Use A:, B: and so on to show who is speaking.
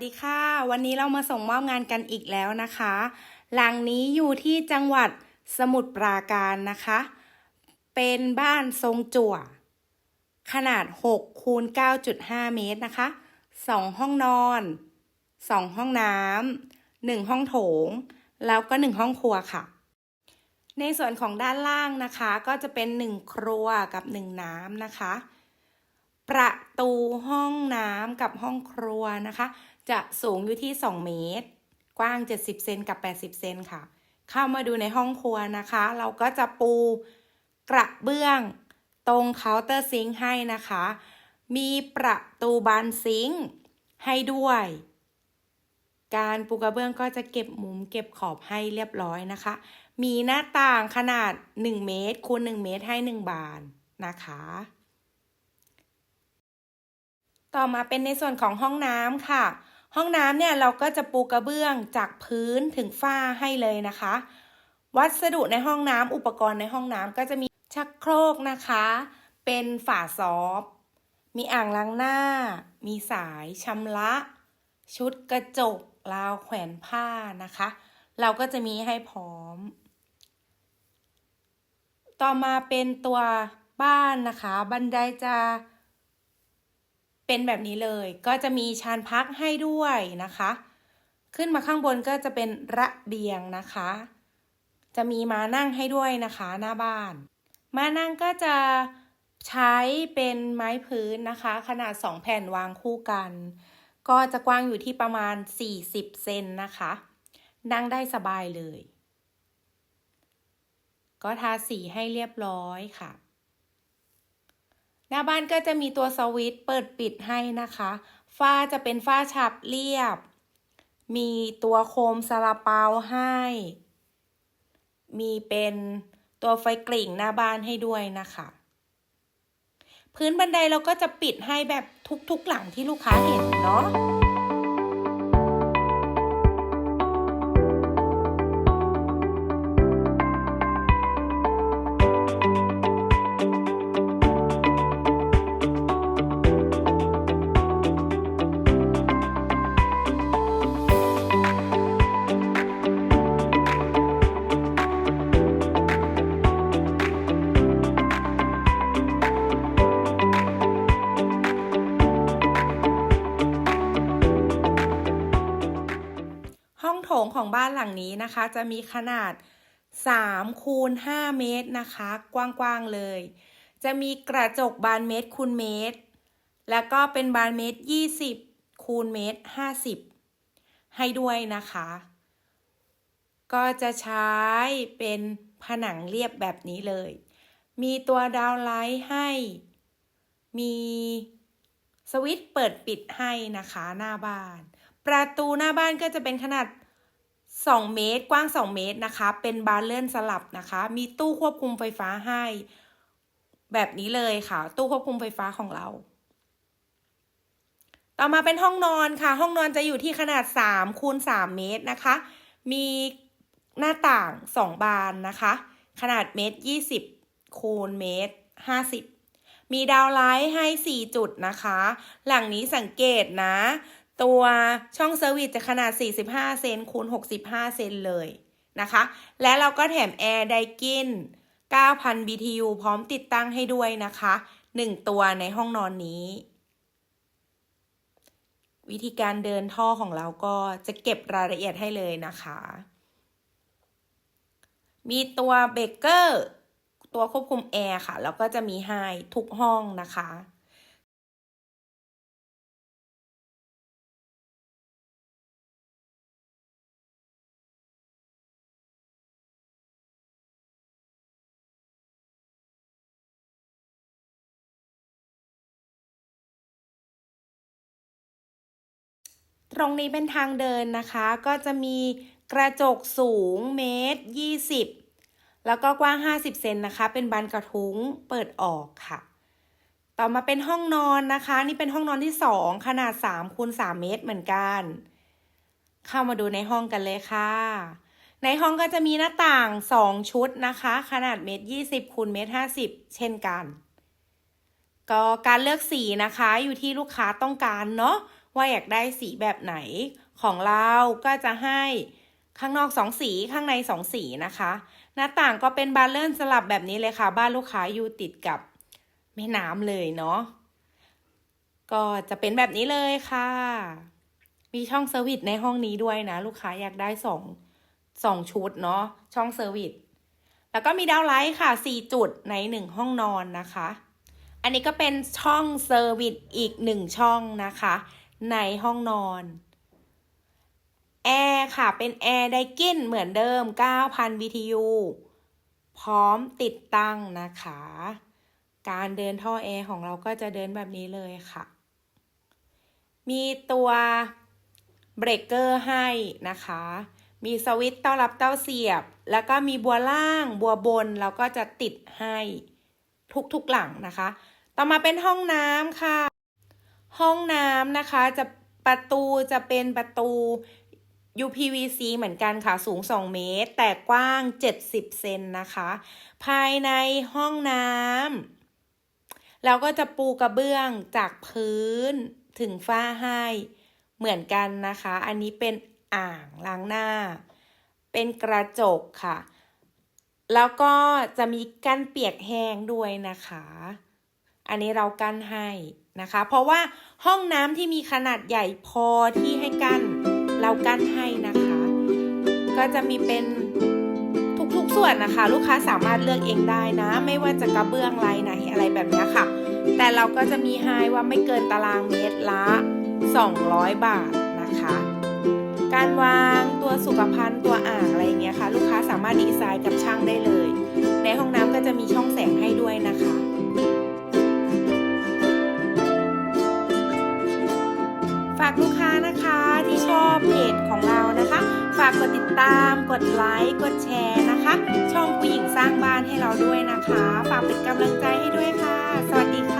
A: วัสดีค่ะ วันนี้เรามาส่งมอบงานกันอีกแล้วนะคะ หลังนี้อยู่ที่จังหวัดสมุทรปราการนะคะ เป็นบ้านทรงจั่ว ขนาด6คูณ9.5 เมตรนะคะ 2 ห้องนอน 2 ห้องน้ำ1ห้องโถง แล้วก็ 1 ห้องครัวค่ะ ในส่วนของด้านล่างนะคะ ก็จะเป็น 1 ครัวกับ 1 น้ำนะคะ ประตูห้องน้ำกับห้องครัวนะคะ จะสูงอยู่ที่ 2 เมตร กว้าง 70 เซนกับ 80 เซนค่ะ เข้ามาดูในห้องครัวนะคะ เราก็จะปูกระเบื้องตรงเคาน์เตอร์ซิงค์ให้นะคะ มีประตูบานซิงค์ให้ด้วย การปูกระเบื้องก็จะเก็บมุมเก็บขอบให้เรียบร้อยนะคะ มีหน้าต่างขนาด 1 เมตรคูณ1เมตรให้ 1 บานนะคะ ต่อมาเป็นในส่วนของห้องน้ำค่ะ ห้องน้ำเนี่ยเราก็จะปูกระเบื้องจากพื้นถึงฝ้าให้เลยนะคะ วัสดุในห้องน้ำอุปกรณ์ในห้องน้ำก็จะมีชักโครกนะคะ เป็นฝาซอฟมีอ่างล้างหน้า มีสายชำระ ชุดกระจกราวแขวนผ้านะคะ เราก็จะมีให้พร้อม ต่อมาเป็นตัวบ้านนะคะ บันไดจะ เป็นแบบนี้เลย ก็จะมีชานพักให้ด้วยนะคะ ขึ้นมาข้างบนก็จะเป็นระเบียงนะคะ จะมีมานั่งให้ด้วยนะคะหน้าบ้าน มานั่งก็จะใช้เป็นไม้พื้นนะคะ ขนาด 2 แผ่นวางคู่กัน ก็จะกว้างอยู่ที่ประมาณ 40 เซนนะคะ นั่งได้สบายเลย ก็ทาสีให้เรียบร้อยค่ะ หน้าบ้านก็จะมีตัวสวิตช์เปิดปิดให้นะคะฝ้าจะเป็นฝ้าฉับเรียบ มีตัวโคมซาลาเปาให้ มีเป็นตัวไฟกลิ่งหน้าบ้านให้ด้วยนะคะ พื้นบันไดเราก็จะปิดให้แบบทุกๆหลังที่ลูกค้าเห็นเนาะ ของบ้านหลังนี้นะคะ จะมีขนาด3คูณ5เมตรนะคะ กว้างๆเลย จะมีกระจกบานเมตรคูณเมตร แล้วก็เป็นบานเมตร 20คูณเมตร 50 ให้ด้วยนะคะ ก็จะใช้เป็นผนังเรียบแบบนี้เลย มีตัวดาวไลท์ให้ มีสวิตช์เปิดปิดให้นะคะหน้าบ้าน ประตูหน้าบ้านก็จะเป็นขนาด 2 เมตรกว้าง 2 เมตรนะคะ เป็นบานเลื่อนสลับนะคะ มีตู้ควบคุมไฟฟ้าให้ แบบนี้เลยค่ะ ตู้ควบคุมไฟฟ้าของเรา ต่อมาเป็นห้องนอนค่ะ ห้องนอนจะอยู่ที่ขนาด3คูณ3เมตรนะคะ มีหน้าต่าง 2 บานนะคะ ขนาดเมตร 20คูณเมตร 50 มีดาวไลท์ให้ 4 จุดนะคะ หลังนี้สังเกตนะ ตัวช่องเซอร์วิสจะขนาด 45 เซนคูณ 65 เซนเลยนะคะ และเราก็แถมแอร์ไดกิน9,000 BTU พร้อมติดตั้งให้ด้วยนะคะ 1 ตัวในห้องนอนนี้ วิธีการเดินท่อของเราก็จะเก็บรายละเอียดให้เลยนะคะ มีตัวเบเกอร์ ตัวควบคุมแอร์ค่ะ แล้วก็จะมีให้ทุกห้องนะคะ ตรงนี้เป็นทางเดินนะคะ ก็จะมีกระจกสูงเมตร20 แล้วก็กว้าง 50 เซนนะคะ เป็นบานกระทุ้งเปิดออกค่ะ ต่อมาเป็นห้องนอนนะคะ นี่เป็นห้องนอนที่ 2 ขนาด3คูณ3เมตรเหมือนกัน เข้ามาดูในห้องกันเลยค่ะ ในห้องก็จะมีหน้าต่าง 2 ชุดนะคะ ขนาดเมตร20คูณเมตร50 เช่นกัน ก็การเลือกสีนะคะอยู่ที่ลูกค้าต้องการเนาะ ว่าอยากได้สีแบบไหนของเราก็จะให้ข้างนอกสองสีข้างในสองสีนะคะ หน้าต่างก็เป็นบานเลื่อนสลับแบบนี้เลยค่ะ บ้านลูกค้าอยู่ติดกับแม่น้ำเลยเนาะก็จะเป็นแบบนี้เลยค่ะ มีช่องเซอร์วิสในห้องนี้ด้วยนะ ลูกค้าอยากได้สองสองชุดเนาะช่องเซอร์วิสแล้วก็มีดาวไลท์ค่ะสี่จุดในหนึ่งห้องนอนนะคะ อันนี้ก็เป็นช่องเซอร์วิสอีกหนึ่งช่องนะคะ ในห้องนอนแอร์ค่ะ เป็นแอร์ไดกินเหมือนเดิม 9,000 BTU พร้อมติดตั้งนะคะ การเดินท่อแอร์ของเราก็จะเดินแบบนี้เลยค่ะ มีตัวเบรกเกอร์ให้นะคะ มีสวิตช์ต้อนรับเต้าเสียบ แล้วก็มีบัวล่างบัวบนแล้วก็จะติดให้ทุกๆหลังนะคะ ต่อมาเป็นห้องน้ำค่ะ ห้องน้ำนะคะจะประตูจะเป็นประตู UPVC เหมือนกันค่ะ สูง 2 เมตร แต่กว้าง 70 เซนนะคะ ภายในห้องน้ำเราก็จะปูกระเบื้องจากพื้นถึงฝ้าให้เหมือนกันนะคะ อันนี้เป็นอ่างล้างหน้า เป็นกระจกค่ะ แล้วก็จะมีกั้นเปียกแห้งด้วยนะคะ อันนี้เรากั้นให้ นะคะ เพราะว่าห้องน้ำที่มีขนาดใหญ่พอที่ให้กั้นเรากั้นให้นะคะ ก็จะมีเป็นทุกๆส่วนนะคะ ลูกค้าสามารถเลือกเองได้นะ ไม่ว่าจะกระเบื้องลายไหนอะไรแบบนี้ค่ะ แต่เราก็จะมีให้ว่าไม่เกินตารางเมตรละ 200 บาทนะคะ การวางตัวสุขภัณฑ์ตัวอ่างอะไรเงี้ยค่ะ ลูกค้าสามารถดีไซน์กับช่างได้เลย ในห้องน้ำก็จะมีช่องแสงให้ด้วยนะคะ ฝากลูกค้านะคะที่ชอบเพจของเรานะคะ ฝากกดติดตาม กดไลค์กดแชร์นะคะ ช่องผู้หญิงสร้างบ้านให้เราด้วยนะคะ ฝากเป็นกำลังใจให้ด้วยค่ะ สวัสดีค่ะ